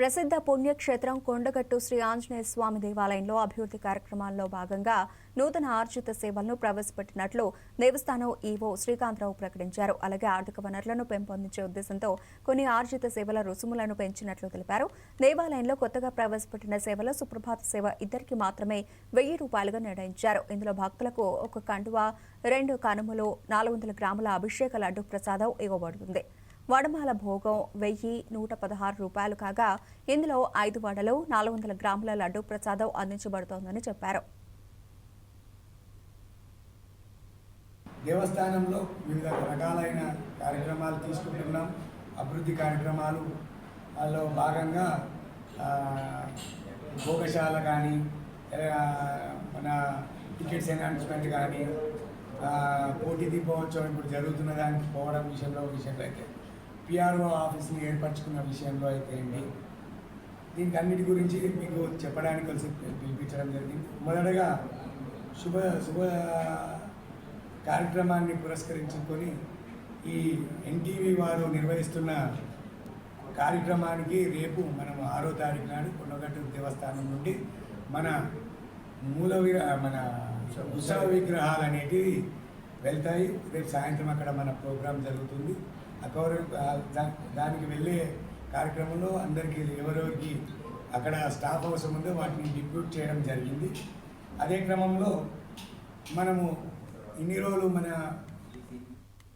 ప్రసిద్ధ పుణ్యక్షేత్రం కొండగట్టు శ్రీ ఆంజనేయ స్వామి దేవాలయంలో అభివృద్ధి కార్యక్రమాల్లో భాగంగా నూతన ఆర్జిత సేవలను ప్రవేశపెట్టినట్లు దేవస్థానం ఈవో శ్రీకాంతరావు ప్రకటించారు. అలాగే ఆర్థిక వనరులను పెంపొందించే ఉద్దేశంతో కొన్ని ఆర్జిత సేవల రుసుములను పెంచినట్లు తెలిపారు. దేవాలయంలో కొత్తగా ప్రవేశపెట్టిన సేవలో సుప్రభాత సేవ ఇద్దరికి మాత్రమే వెయ్యి రూపాయలుగా నిర్ణయించారు ఇందులో భక్తులకు ఒక కండువా రెండు కనుమలు నాలుగు వందల గ్రాముల అభిషేక లడ్డు ప్రసాదం ఇవ్వబడుతుంది. వడమాల భోగం వెయ్యి నూట పదహారు రూపాయలు కాగా ఇందులో ఐదు వడలు నాలుగు వందల గ్రాముల లడ్డు ప్రసాదం అందించబడుతోందని చెప్పారు. దేవస్థానంలో వివిధ రకాలైన కార్యక్రమాలు తీసుకుంటున్నాం. అభివృద్ధి కార్యక్రమాలు అందులో భాగంగా భోగశాల కానీ మన టికెట్స్ అనౌన్స్మెంట్ కానీ పోటీ దీపోత్సవం ఇప్పుడు జరుగుతున్న దానికి పోవడం విషయంలో విషయంలో అయితే పిఆర్ఓ ఆఫీస్ని ఏర్పరచుకున్న విషయంలో అయితే ఏంటి దీనికి అన్నిటి గురించి మీకు చెప్పడానికి కలిసి పిలిపించడం జరిగింది. మొదటగా శుభ శుభ కార్యక్రమాన్ని పురస్కరించుకొని ఈ ఎన్టీవీ వారు నిర్వహిస్తున్న కార్యక్రమానికి రేపు మనం ఆరో తారీఖు నాడు కొండగట్టు దేవస్థానం నుండి మన మూల మన ఉత్సవ విగ్రహాలు అనేటివి వెళ్తాయి. రేపు సాయంత్రం అక్కడ మన ప్రోగ్రాం జరుగుతుంది. అక్కడ దా- దానికి వెళ్ళే కార్యక్రమంలో అందరికీ ఎవరెవరికి అక్కడ స్టాఫ్ అవసరం ఉందో వాటిని డిప్యూట్ చేయడం జరిగింది. అదే క్రమంలో మనము ఇన్ని రోజులు మన